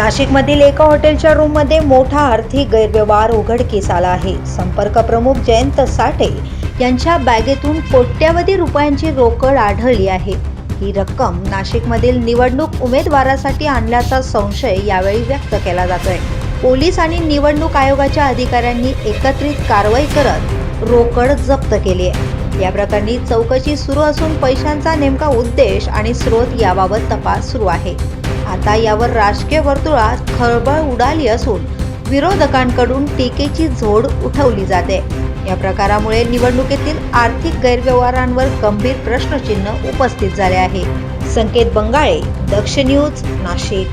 नाशिकमधील एका हॉटेलच्या रूममध्ये मोठा आर्थिक गैरव्यवहार उघडकीस आला आहे. संपर्क प्रमुख जयंत साठे यांच्या बॅगेतून कोट्यावधी रुपयांची रोकड आढळली आहे. ही रक्कम नाशिकमधील निवडणूक उमेदवारासाठी आणल्याचा संशय यावेळी व्यक्त केला जातोय. पोलीस आणि निवडणूक आयोगाच्या अधिकाऱ्यांनी एकत्रित कारवाई करत रोकड जप्त केली आहे. या प्रकरणी चौकशी सुरू असून पैशांचा नेमका उद्देश आणि स्रोत याबाबत तपास सुरू आहे. आता यावर राजकीय वर्तुळात खळबळ उडाली असून विरोधकांकडून टीकेची झोड उठवली जाते. या प्रकारामुळे निवडणुकीतील आर्थिक गैरव्यवहारांवर गंभीर प्रश्नचिन्ह उपस्थित झाले आहे. संकेत बंगाळे दक्ष न्यूज नाशिक.